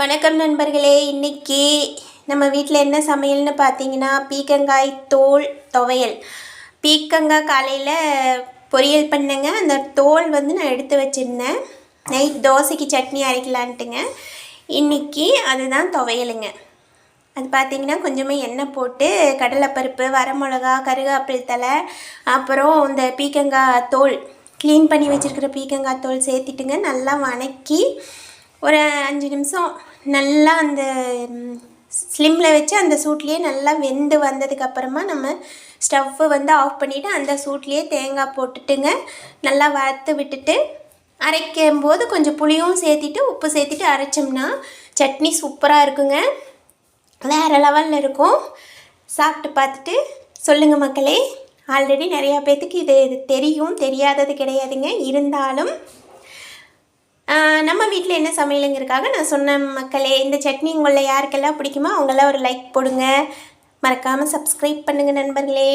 வணக்கம் நண்பர்களே இன்னைக்கு நம்ம வீட்டில் என்ன சமையல்னு பார்த்தீங்கன்னா பீக்கங்காய் தோல் துவையல். பீக்கங்காய் காலையில் பொரியல் பண்ணேங்க. அந்த தோல் வந்து நான் எடுத்து வச்சுருந்தேன். நைட் தோசைக்கு சட்னி அரைக்கலான்ட்டுங்க. இன்னைக்கு அதுதான் துவையலுங்க. அது பார்த்தீங்கன்னா கொஞ்சமாக எண்ணெய் போட்டு கடலைப்பருப்பு வரமிளகா கருவேப்பில் தலை அப்புறம் இந்த பீக்கங்காய் தோல் க்ளீன் பண்ணி வச்சுருக்கிற பீக்கங்காய் தோல் சேர்த்திட்டுங்க. நல்லா வணக்கி ஒரு அஞ்சு நிமிஷம் நல்லா அந்த ஸ்லிம்மில் வச்சு அந்த சூட்லேயே நல்லா வெந்து வந்ததுக்கப்புறமா நம்ம ஸ்டவ்வை வந்து ஆஃப் பண்ணிவிட்டு அந்த சூட்லேயே தேங்காய் போட்டுட்டுங்க. நல்லா வறுத்து விட்டுட்டு அரைக்கும் போது கொஞ்சம் புளியும் சேர்த்திட்டு உப்பு சேர்த்திட்டு அரைச்சோம்னா சட்னி சூப்பராக இருக்குங்க. வேறு லெவலில் இருக்கும். சாப்பிட்டு பார்த்துட்டு சொல்லுங்கள் மக்களே. ஆல்ரெடி நிறையா பேர்த்துக்கு இது இது தெரியும் தெரியாதது கிடையாதுங்க. இருந்தாலும் நம்ம வீட்டில் என்ன சமையலுங்கிறதுக்காக நான் சொன்ன மக்களே இந்த சட்னி உங்களில் யாருக்கெல்லாம் பிடிக்குமோ அவங்களாம் ஒரு லைக் போடுங்க. மறக்காமல் சப்ஸ்கிரைப் பண்ணுங்கள் நண்பர்களே.